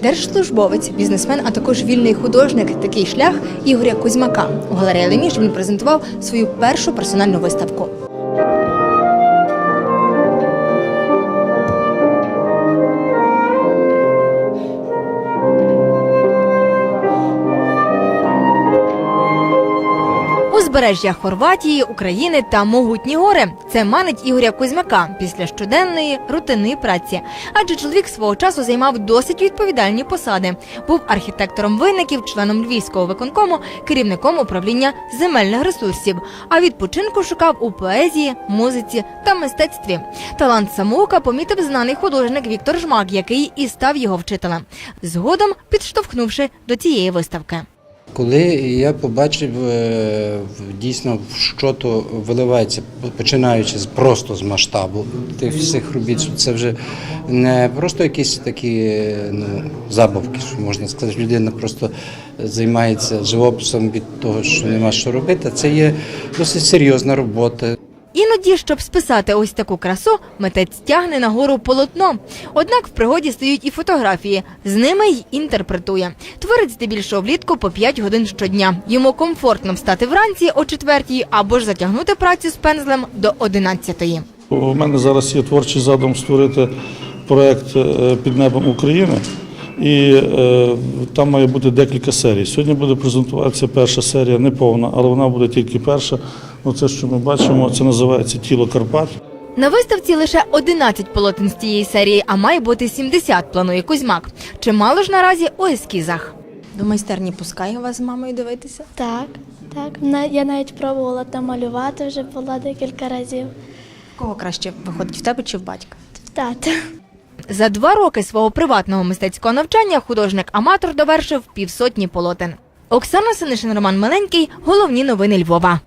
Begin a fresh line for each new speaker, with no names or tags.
Держслужбовець, бізнесмен, а також вільний художник. Такий шлях Ігоря Кузьмака. У галереї Леміж він презентував свою першу персональну виставку. Узбережжя Хорватії, України та могутні гори. Це манить Ігоря Кузьмака після щоденної рутинної праці. Адже чоловік свого часу займав досить відповідальні посади. Був архітектором виників, членом львівського виконкому, керівником управління земельних ресурсів. А відпочинку шукав у поезії, музиці та мистецтві. Талант самоука помітив знаний художник Віктор Жмак, який і став його вчителем. Згодом підштовхнувши до цієї виставки.
Коли я побачив е, дійсно, що то виливається, починаючи просто з масштабу тих всіх робіт, це вже не просто якісь такі ну, забавки, що можна сказати, людина просто займається живописом від того, що нема що робити. Це є досить серйозна робота.
Іноді, щоб списати ось таку красу, митець тягне нагору полотно. Однак в пригоді стають і фотографії. З ними й інтерпретує. Творець здебільшого влітку по 5 годин щодня. Йому комфортно встати вранці о 4 або ж затягнути працю з пензлем до 11
У мене зараз є творчий задум створити проект е, під небом України. І е, там має бути декілька серій. Сьогодні буде презентуватися перша серія, не повна, але вона буде тільки перша. Оце, що ми бачимо, це називається Тіло Карпат.
На виставці лише 11 полотен з цієї серії, а має бути 70, планує Кузьмак. Чимало ж наразі у ескізах.
До майстерні пускає вас з мамою дивитися?
Так, так. Я навіть пробувала там малювати вже була декілька разів.
Кого краще виходить в тебе чи в батька?
Тата.
За два роки свого приватного мистецького навчання художник-аматор довершив півсотні полотен. Оксана Синишин, Роман Маленький. Головні новини Львова.